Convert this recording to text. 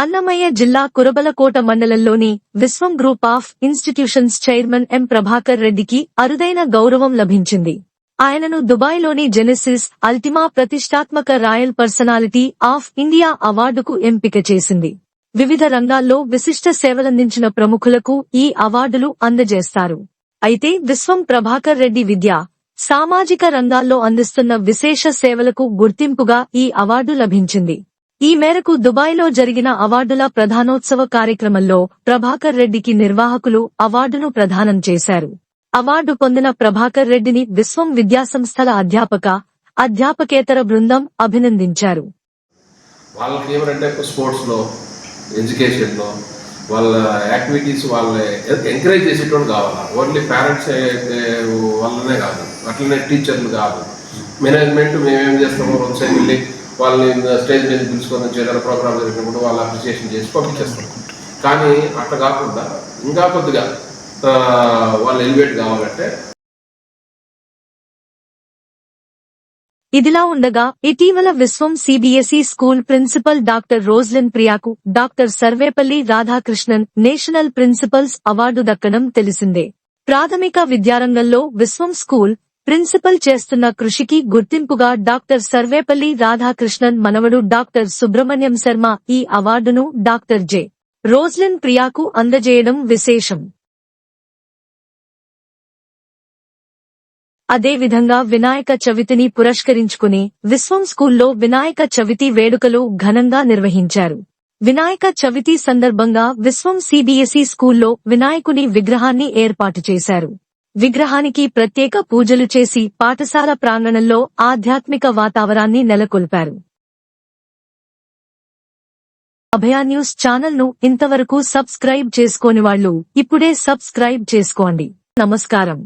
అన్నమయ్య జిల్లా కురబలకోట మండలంలోని Vishwam group of institutions chairman M Prabhakar రెడ్డికి అరుదైన గౌరవం లభించింది. ఆయనను దుబాయ్లోని జెనెసిస్ అల్టిమా ప్రతిష్టాత్మక రాయల్ పర్సనాలిటీ ఆఫ్ ఇండియా అవార్డుకు ఎంపిక చేసింది. వివిధ రంగాల్లో విశిష్ట సేవలందించిన ప్రముఖులకు ఈ అవార్డులు అందజేస్తారు. అయితే విశ్వం ప్రభాకర్ రెడ్డి విద్య సామాజిక రంగాల్లో అందిస్తున్న విశేష సేవలకు గుర్తింపుగా ఈ అవార్డు లభించింది. ఈ మేరకు దుబాయ్లో జరిగిన అవార్డుల ప్రధానోత్సవ కార్యక్రమంలో ప్రభాకర్ రెడ్డికి నిర్వాహకులు అవార్డును ప్రదానం చేశారు. అవార్డు పొందిన ప్రభాకర్ రెడ్డిని విశ్వం విద్యాసంస్థల అధ్యాపక అధ్యాపకేతర బృందం అభినందించారు. వాళ్ళకి ఏమంటే స్పోర్ట్స్లో ఎడ్యుకేషన్లో వాళ్ళ యాక్టివిటీస్ వాళ్ళ ఎంకరేజ్ చేసేటోడు కావాలి? ఓన్లీ పేరెంట్స్ వాళ్ళనే కాదు. అట్లనే టీచర్లు కాదు. మేనేజ్మెంట్ మేమేం చేస్తామో ఒకసారి వెళ్ళి వాళ్ళని స్టేజ్ మీద పిలుచుకొని ఏదైనా ప్రోగ్రామ్ జరిగినప్పుడు వాళ్ళు అప్రిసియేషన్ చేసి పంపించేస్తాం కానీ అట్లా కాకుండా ఇంకా కొద్దిగా వాళ్ళు ఎలివేట్ కావాలంటే ఇదిలా ఉండగా ఇటీవల Vishwam CBSE school principal doctor Roslin ప్రియాకు doctor Sarvepalli Radhakrishnan national principals award దక్కడం తెలిసిందే. ప్రాథమిక విద్యారంగంలో విశ్వం స్కూల్ ప్రిన్సిపల్ చేస్తున్న కృషికి గుర్తింపుగా డాక్టర్ సర్వేపల్లి రాధాకృష్ణన్ మనవడు డాక్టర్ సుబ్రహ్మణ్యం శర్మ ఈ అవార్డును డాక్టర్ జె. రోజ్లిన్ ప్రియాకు అందజేయడం విశేషం. అదేవిధంగా వినాయక చవితిని పురస్కరించుకుని విశ్వం స్కూల్లో వినాయక చవితి వేడుకలు ఘనంగా నిర్వహించారు. వినాయక చవితి సందర్భంగా విశ్వం సిబిఎస్ఈ స్కూల్లో వినాయకుని విగ్రహాన్ని ఏర్పాటు చేశారు. విగ్రహానికి ప్రత్యేక పూజలు చేసి పాఠశాల ప్రాంగణంలో ఆధ్యాత్మిక వాతావరణాన్ని నెలకొల్పారు. అభయ న్యూస్ ఛానల్ను ఇంతవరకు సబ్స్క్రైబ్ చేసుకోని వాళ్ళు ఇప్పుడే సబ్స్క్రైబ్ చేసుకోండి. నమస్కారం.